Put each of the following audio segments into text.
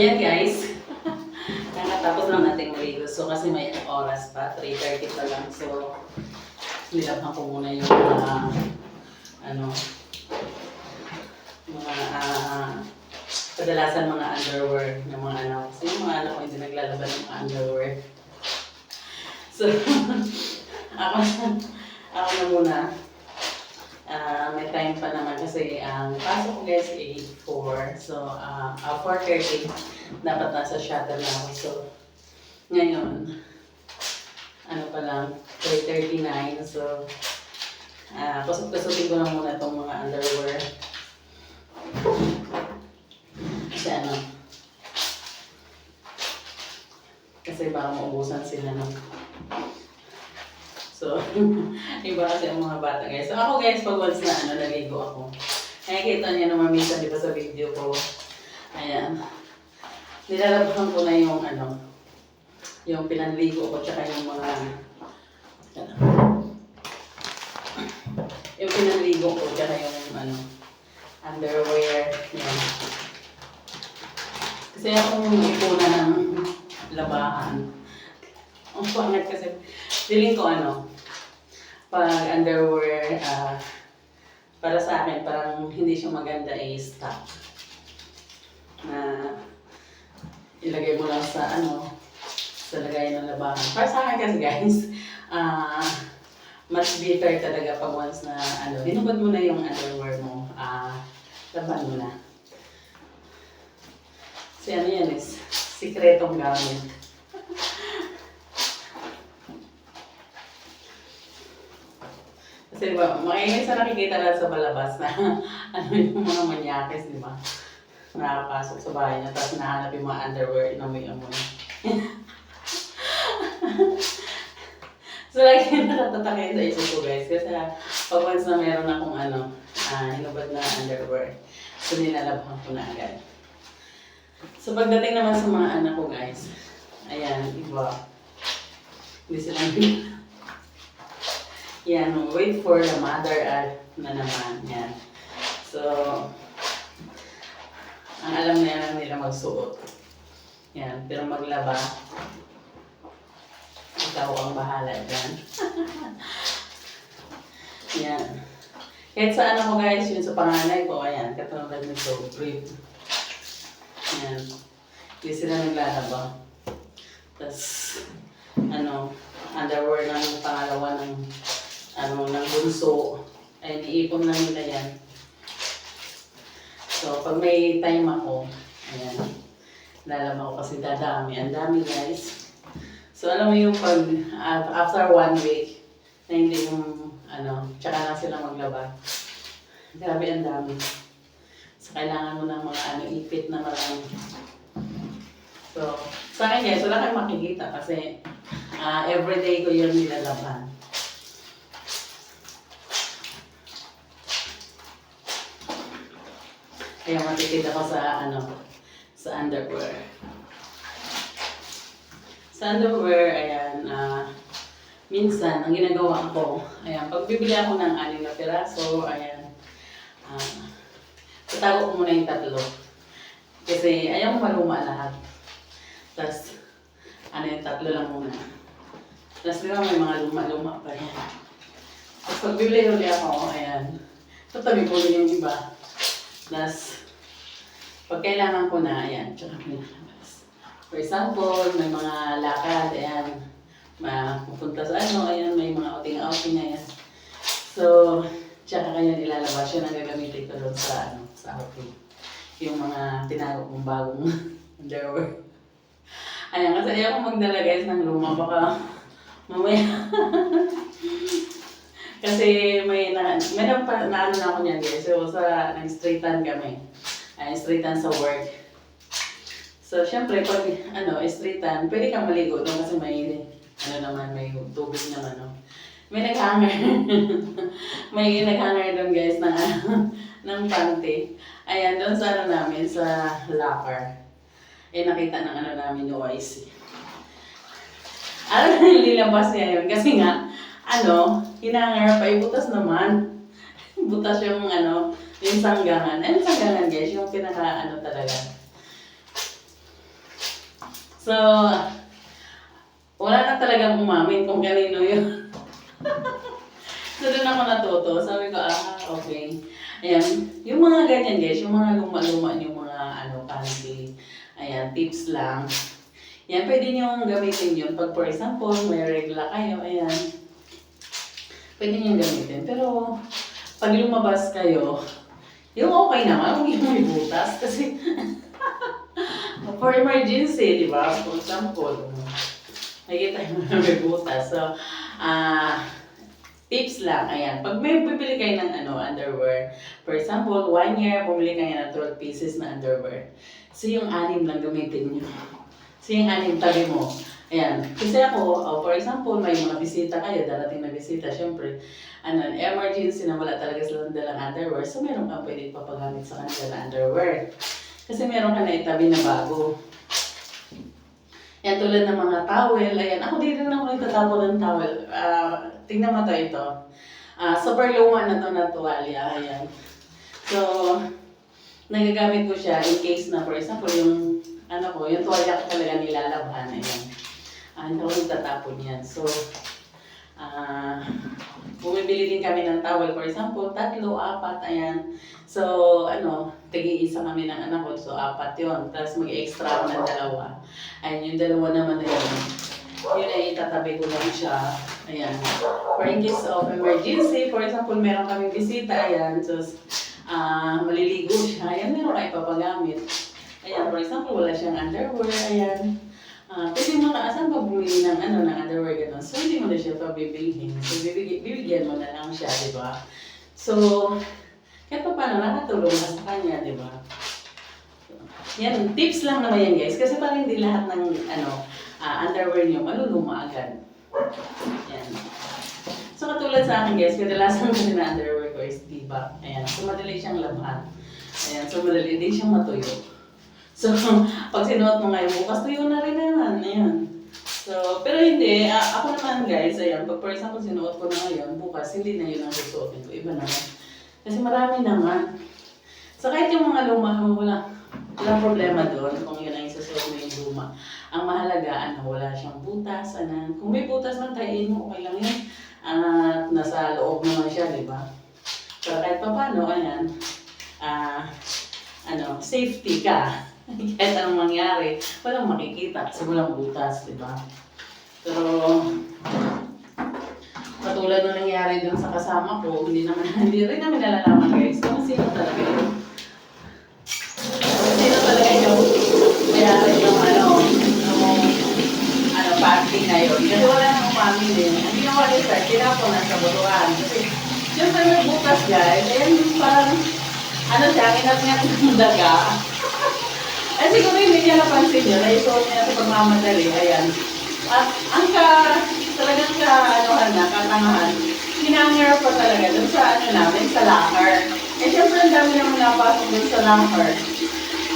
ayan guys. Nakatapos lang natin maligo. So kasi may oras pa, 3.30 pa lang. So, nilabhan ko muna yung mga, ano, mga, ah, kadalasan mga underwear ng mga anak. Kasi yung mga anak ko hindi naglalaban ng underwear. So, ako, ako na muna. Ah, may time pa naman kasi ang pasok ko guys ay 4. So, ah uh, 4.30 dapat nasa shuttle na ako. So, ngayon, ano pa lang, 3.39. So, ah pasok-pasukin ko na muna itong mga underwear. Kasi ano, kasi baka maubusan sila ng So, iba kasi ang mga bata guys. So ako guys, pag once na ano, naligo ako. Kaya kita niya naman minsan, di ba sa video ko. Ayan. Nilalabhan ko na yung ano, yung pinanligo ko, tsaka yung mga, ano, yung pinanligo ko, tsaka yung ano, underwear, yan. Kasi akong ipuna ng labahan. Ang pangit kasi, feeling ko ano, pag underwear, ah, para sa akin, parang hindi siya maganda eh, stock. Na ilagay mo lang sa ano, sa lagay ng labahan. Para sa akin kasi guys, ah, much better talaga pag once na ano, hinubad mo na yung underwear mo, ah, laban mo na. Kasi ano yan is, sikretong gamit. Kasi ba, maingay sa nakikita lang sa balabas na ano yung mga manyakis, di ba? Nakapasok sa bahay niya, tapos nahanap yung mga underwear, inamoy-amoy. so, lagi nakatatakay sa isip ko, guys. Kasi pag once na meron akong ano, ah, hinubad na underwear, so nilalabhan ko na agad. So, pagdating naman sa mga anak ko, guys, ayan, iba. Hindi sila yan, wait for the mother at na naman. Yan. So, ang alam na yan nila magsuot. Yan, pero maglaba, ikaw ang bahala dyan. yan. Kahit sa ano ko guys, yun sa panganay ko, ayan, katulad nito, brief. Yan. Hindi sila naglalaba. Tapos, ano, underwear ng pangalawa ng ano, ng bunso. Ay, niipon na nila yan. So, pag may time ako, ayan, lalaba ko kasi dadami. Ang dami guys. So, alam mo yung pag, af- after one week, na hindi yung, ano, tsaka lang sila maglaba. Grabe, ang dami. So, kailangan mo ng mga, ano, ipit na marami. So, sa akin guys, wala kang makikita kasi ah everyday ko yun nilalaban. Kaya matipid ako sa ano, sa underwear. Sa underwear, ayan, ah, minsan, ang ginagawa ko, ayan, pag bibili ako ng anim na piraso, ayan, ah, tatago ko muna yung tatlo. Kasi ayaw ko maluma lahat. Tapos, ano yung tatlo lang muna. Tapos, di ba may mga luma-luma pa yan. Tapos, pag bibili ulit ako, ayan, tatabi ko yung iba. Plus, pag kailangan ko na, ayan, tsaka pinalabas. For example, may mga lakad, ayan, mapupunta sa ano, ayan, may mga outing-outing, ayan. So, tsaka kanya nilalabas, yun ang gagamitin ko doon sa, ano, sa outing. Yung mga tinago kong bagong underwear. Ayan, kasi ayaw ko magdala guys ng luma, baka mamaya. Kasi may na, may na, na, ano na ako niyan guys. So sa nag-straightan kami. Ay, straightan sa work. So syempre pag ano, straightan, pwede kang maligo doon kasi may ano naman, may tubig naman no. May nag-hanger. may nag-hanger doon guys na ng panty. Ayan, doon sa ano namin, sa locker. Eh nakita ng ano namin yung OIC. Alam na nilabas niya yun kasi nga, ano, hinangar pa, ibutas naman. Butas yung ano, yung sanggangan. Ano yung sanggangan guys? Yung pinaka ano talaga. So, wala na talagang umamin kung kanino yun. so, doon ako natuto. Sabi ko, ah, okay. Ayan, yung mga ganyan guys, yung mga luma-luma yung mga ano, panty. Ayan, tips lang. Yan, pwede nyo gamitin yun. Pag for example, may regla kayo, ayan. Pwede nyo gamitin. Pero, pag lumabas kayo, yung okay naman, huwag yung may butas. Kasi, for emergency, di ba? For example, nakikita mo na may butas. So, ah, tips lang, ayan. Pag may bibili kayo ng ano, underwear, for example, one year, bumili kayo ng 12 pieces na underwear. So, yung anim lang gamitin nyo. So, yung anim tabi mo. Ayan. Kasi ako, oh, for example, may mga bisita kayo, darating na bisita, syempre, ano, emergency na wala talaga silang dalang underwear, so meron kang pwede papagamit sa kanila underwear. Kasi meron ka na itabi na bago. Yan tulad ng mga towel, ayan. Ako din rin ako nagtatapon ng towel. Ah, tingnan mo to ito. Ah, super luma na to na tuwalya, ayan. So, nagagamit ko siya in case na, for example, yung, ano ko, yung tuwalya ko talaga nilalabhan, ayan. Ah, hindi ako nagtatapon yan. So, ah, bumibili din kami ng towel, for example, tatlo, apat, ayan. So, ano, tigi-isa kami ng anak ko, so apat yon Tapos mag-extra ako ng dalawa. Ayan, yung dalawa naman na yun. Yun ay itatabi ko lang siya. Ayan. For in case of emergency, for example, meron kaming bisita, ayan. So, ah maliligo siya. Ayan, meron kayo papagamit. Ayan, for example, wala siyang underwear, ayan. Ah, pwede mo na asan pa bumili ng ano ng underwear ganun. So hindi mo na siya pabibilhin. So bibig, bibigyan mo na lang siya, di ba? So kahit pa paano nakatulong na sa kanya, di ba? Yan, tips lang naman yan guys. Kasi parang hindi lahat ng ano, ah, underwear niyo maluluma agad. Yan. So katulad sa akin guys, kadalasan ko na underwear ko is diba. Ayan, so madali siyang labhan. Ayan, so madali din siyang matuyo. So, pag sinuot mo ngayon, bukas tuyo na rin naman. Ayan. So, pero hindi. a- ako naman guys, ayan, pag for example sinuot ko na ngayon, bukas hindi na yun ang susuotin ko. Iba naman. Kasi marami naman. So, kahit yung mga luma, wala, walang problema doon kung yun ang isusuot mo yung luma. Ang mahalaga, ano, wala siyang butas, ano. Kung may butas man, tayin mo, okay lang yun. At nasa loob naman siya, di ba? Pero kahit pa paano, ayan, ah, ano, safety ka. kahit anong mangyari, walang makikita kasi walang butas, di ba? Pero, katulad nung nangyari dun sa kasama ko, hindi naman, hindi rin namin nalalaman guys, kung sino talaga yun. Kung sino talaga yung mayari yung ano, yung ano, party na yun. Kasi wala nang umamin din. Ang ginawa ni Sir, tinapon na sa butuan. Kasi, siyempre may butas guys, ayan parang, ano siya, inat-ngat ng daga. Eh siguro hindi niya napansin yun, naisuot niya sa pagmamadali, ayan. At ang ka, talagang ka, anuhan na, katangahan, hinanger pa talaga dun sa ano namin, sa locker. Eh syempre ang dami naman napasok dun sa locker.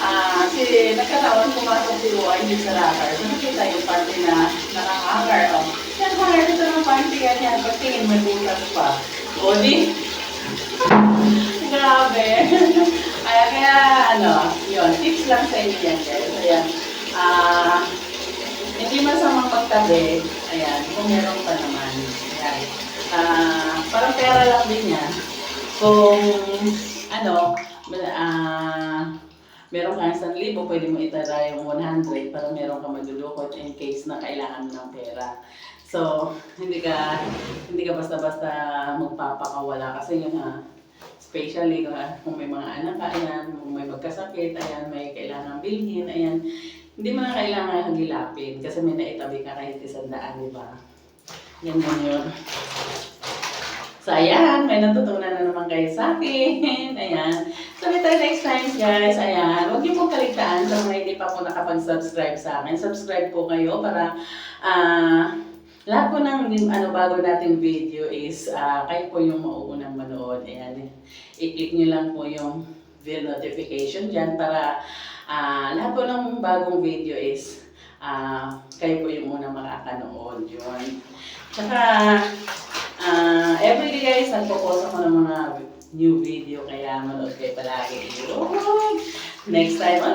Ah, si nagkataon pumasok si Uy dun sa locker. So nakita yung party na nakahanger. Oh. Yan, hanger dito ng party yan yan. Pagtingin may butas pa. O di, Grabe. Kaya, kaya, ano, yun, tips lang sa inyo yan, guys. Ayan. Ah, hindi masamang magtabi. Ayan, kung meron pa naman. Ayan. Ah, parang pera lang din yan. Kung, ano, ah, meron kang isang libo, pwede mo itara yung 100 para meron ka maglulukot in case na kailangan mo ng pera. So, hindi ka hindi ka basta-basta magpapakawala kasi yung ah, especially kung, ah, kung may mga anak ka, ayan, kung may magkasakit, ayan, may kailangan bilhin, ayan, hindi mo na kailangan hagilapin kasi may naitabi ka kahit isang daan, di ba? Ganyan yun. So, ayan, may natutunan na naman kayo sa akin. Ayan. So, tayo next time, guys. Ayan. Huwag niyo pong kaligtaan sa mga hindi pa po nakapag-subscribe sa akin. Subscribe po kayo para ah lahat po ng ano, bago nating video is ah, kayo po yung mauunang manood. Ayan. I-click niyo lang po yung bell notification dyan para ah, lahat po ng bagong video is ah, kayo po yung unang makakanood. Yun. Tsaka, ah, everyday guys, nagpo-post ako ng mga new video kaya manood kayo palagi. Next time,